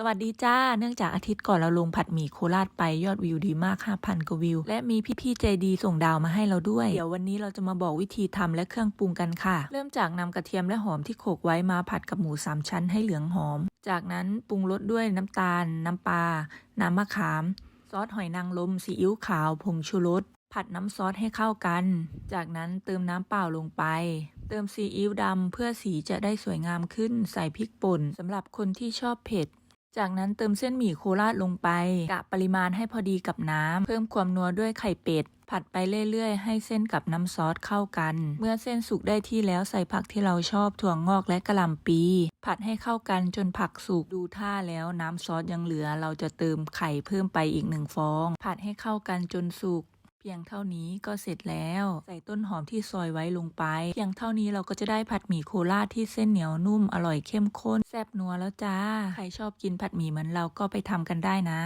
สวัสดีจ้า เนื่องจากอาทิตย์ก่อนเราลงผัดหมี่โคราชไปยอดวิวดีมาก 5,000 กว่าวิว และมีพี่ๆใจดีส่งดาวมาให้เราด้วย เดี๋ยววันนี้เราจะมาบอกวิธีทำและเครื่องปรุงกันค่ะ เริ่มจากนำกระเทียมและหอมที่โขกไว้มาผัดกับหมูสามชั้นให้เหลืองหอม จากนั้นปรุงรสด้วยน้ำตาล น้ำปลา น้ำมะขาม ซอสหอยนางรมซีอิ๊วขาวผงชูรสผัดน้ำซอสให้เข้ากัน จากนั้นเติมน้ำเปล่าลงไป เติมซีอิ๊วดำเพื่อสีจะได้สวยงามขึ้น ใส่พริกป่นสำหรับคนที่ชอบเผ็ด จากนั้นเติมเส้นหมี่โคราชลงไปกะปริมาณให้พอดีกับน้ำ เพิ่มความนัวด้วยไข่เป็ด ผัดไปเรื่อยๆ ให้เส้นกับน้ำซอสเข้ากัน เมื่อเส้นสุกได้ที่แล้วใส่ผักที่เราชอบถั่วงอกและกะหล่ำปี ผัดให้เข้ากันจนผักสุกดูท่าแล้วน้ำซอสยังเหลือ เราจะเติมไข่เพิ่มไปอีกหนึ่งฟอง ผัดให้เข้ากันจนสุก เพียงเท่านี้ก็เสร็จแล้ว ใส่ต้นหอมที่ซอยไว้ลงไป เพียงเท่านี้เราก็จะได้ผัดหมี่โคราชที่เส้นเหนียวนุ่มอร่อยเข้มข้นแซ่บนัวแล้วจ้า ใครชอบกินผัดหมี่เหมือนเราก็ไปทำกันได้นะ